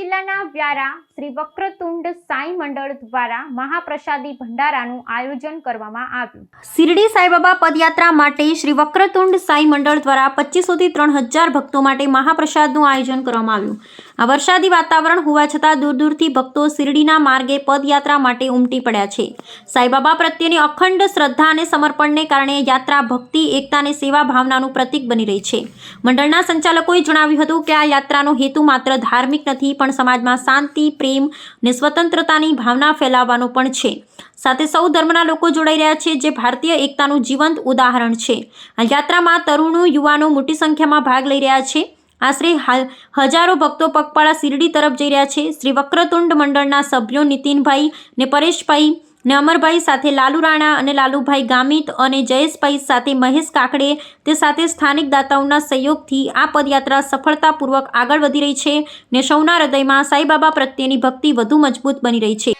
જિલ્લાના વ્યારા શ્રી વક્રતુંડ સાંઈ મંડળ દ્વારા મહાપ્રસાદી ભંડારાનું આયોજન કરવામાં આવ્યું. શિરડી સાઈબાબા પદયાત્રા માટે શ્રી વક્રતુંડ સાંઈ મંડળ દ્વારા પચીસોથી ત્રણ હજાર ભક્તો માટે મહાપ્રસાદનું આયોજન કરવામાં આવ્યું. આ વરસાદી વાતાવરણ હોવા છતાં દૂર દૂરથી ભક્તો શિરડીના માર્ગે પદયાત્રા માટે ઉમટી પડ્યા છે. સાંઈબાબા પ્રત્યેની અખંડ શ્રદ્ધા અને સમર્પણને કારણે યાત્રા ભક્તિ, એકતા અને સેવા ભાવનાનું પ્રતીક બની રહી છે. મંડળના સંચાલકોએ જણાવ્યું હતું કે આ યાત્રાનો હેતુ માત્ર ધાર્મિક નથી, પણ સમાજમાં શાંતિ, પ્રેમ અને સ્વતંત્રતાની ભાવના ફેલાવવાનો પણ છે. સાથે સૌ ધર્મના લોકો જોડાઈ રહ્યા છે, જે ભારતીય એકતાનું જીવંત ઉદાહરણ છે. યાત્રામાં તરુણો, યુવાનો મોટી સંખ્યામાં ભાગ લઈ રહ્યા છે. આશરે હાલ હજારો ભક્તો પગપાળા શિરડી તરફ જઈ રહ્યા છે. શ્રી વક્રતુંડ મંડળના સભ્યો નીતિનભાઈ ને પરેશભાઈ ને અમરભાઈ સાથે લાલુ રાણા અને લાલુભાઈ ગામિત અને જયેશભાઈ સાથે મહેશ કાકડે તે સાથે સ્થાનિક દાતાઓના સહયોગથી આ પદયાત્રા સફળતાપૂર્વક આગળ વધી રહી છે ને સૌના હૃદયમાં સાઈબાબા પ્રત્યેની ભક્તિ વધુ મજબૂત બની રહી છે.